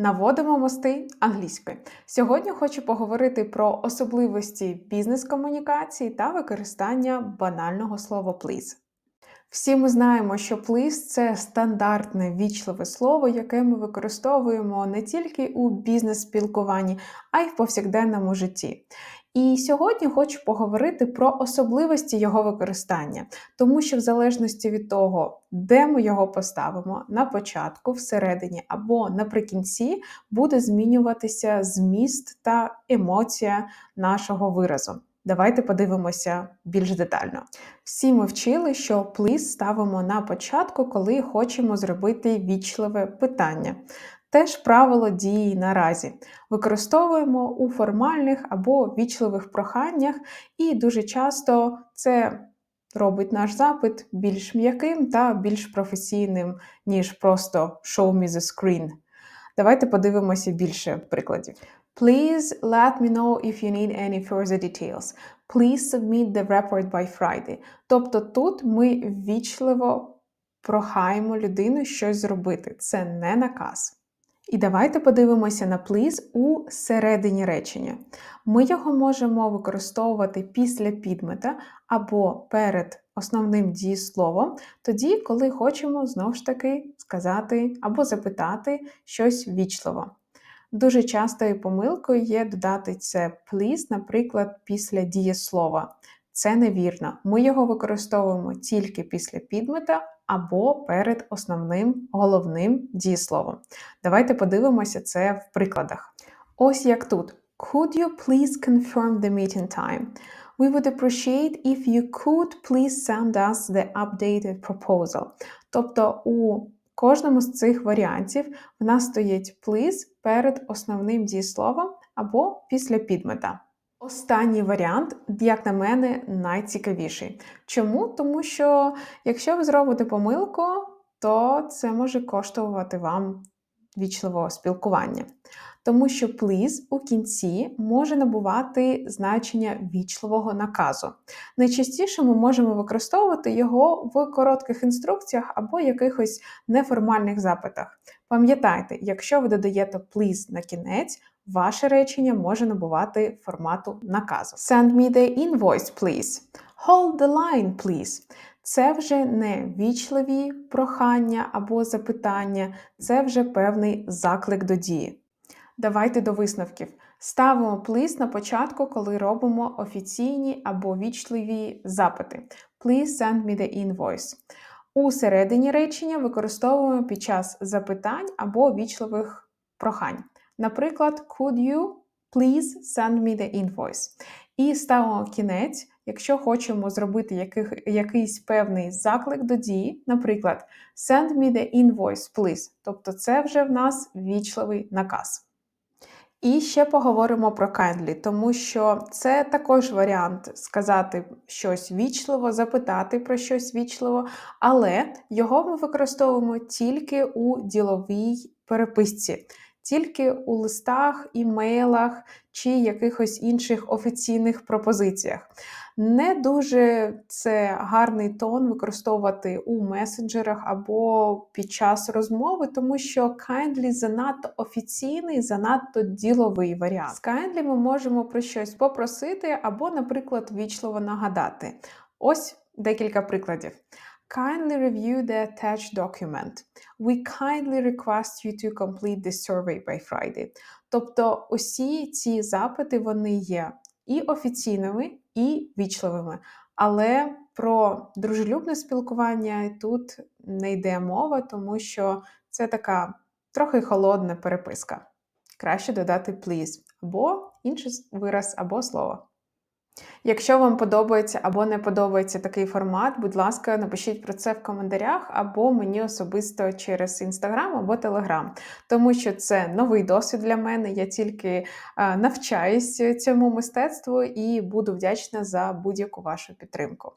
Наводимо мости англійською. Сьогодні хочу поговорити про особливості бізнес-комунікації та використання банального слова please. Всі ми знаємо, що please – це стандартне вічливе слово, яке ми використовуємо не тільки у бізнес-спілкуванні, а й в повсякденному житті. І сьогодні хочу поговорити про особливості його використання, тому що в залежності від того, де ми його поставимо на початку, всередині або наприкінці, буде змінюватися зміст та емоція нашого виразу. Давайте подивимося більш детально. Всі ми вчили, що please ставимо на початку, коли хочемо зробити вічливе питання. Теж правило дії наразі. Використовуємо у формальних або вічливих проханнях, і дуже часто це робить наш запит більш м'яким та більш професійним, ніж просто show me the screen. Давайте подивимося більше прикладів. Please let me know if you need any further details. Please submit the report by Friday. Тобто тут ми ввічливо прохаємо людину щось зробити. Це не наказ. І давайте подивимося на please у середині речення. Ми його можемо використовувати після підмета або перед основним дієсловом, тоді, коли хочемо знову ж таки сказати або запитати щось вічливо. Дуже частою помилкою є додати це please, наприклад, після дієслова. Це невірно. Ми його використовуємо тільки після підмета або перед основним головним дієсловом. Давайте подивимося це в прикладах. Ось як тут. Could you please confirm the meeting time? We would appreciate if you could please send us the updated proposal. Тобто у кожному з цих варіантів в нас стоїть please перед основним дієсловом або після підмета. Останній варіант, як на мене, найцікавіший. Чому? Тому що якщо ви зробите помилку, то це може коштувати вам вічливого спілкування. Тому що please у кінці може набувати значення вічливого наказу. Найчастіше ми можемо використовувати його в коротких інструкціях або якихось неформальних запитах. Пам'ятайте, якщо ви додаєте please на кінець, ваше речення може набувати формату наказу. Send me the invoice, please. Hold the line, please. Це вже не вічливі прохання або запитання, це вже певний заклик до дії. Давайте до висновків. Ставимо please на початку, коли робимо офіційні або вічливі запити. Please send me the invoice. У середині речення використовуємо під час запитань або вічливих прохань. Наприклад, could you please send me the invoice? І ставимо кінець, якщо хочемо зробити яких, якийсь певний заклик до дії, наприклад, send me the invoice, please. Тобто це вже в нас вічливий наказ. І ще поговоримо про kindly, тому що це також варіант сказати щось вічливо, запитати про щось вічливо, але його ми використовуємо тільки у діловій переписці тільки у листах, імейлах чи якихось інших офіційних пропозиціях. Не дуже це гарний тон використовувати у месенджерах або під час розмови, тому що kindly занадто офіційний, занадто діловий варіант. З kindly ми можемо про щось попросити або, наприклад, вічливо нагадати. Ось декілька прикладів. Kindly review the attached document. We kindly request you to complete this survey by Friday. Тобто усі ці запити вони є і офіційними, і вічливими. Але про дружелюбне спілкування тут не йде мова, тому що це така трохи холодна переписка. Краще додати please або інший вираз, або слово. Якщо вам подобається або не подобається такий формат, будь ласка, напишіть про це в коментарях або мені особисто через інстаграм або телеграм, тому що це новий досвід для мене. Я тільки навчаюсь цьому мистецтву і буду вдячна за будь-яку вашу підтримку.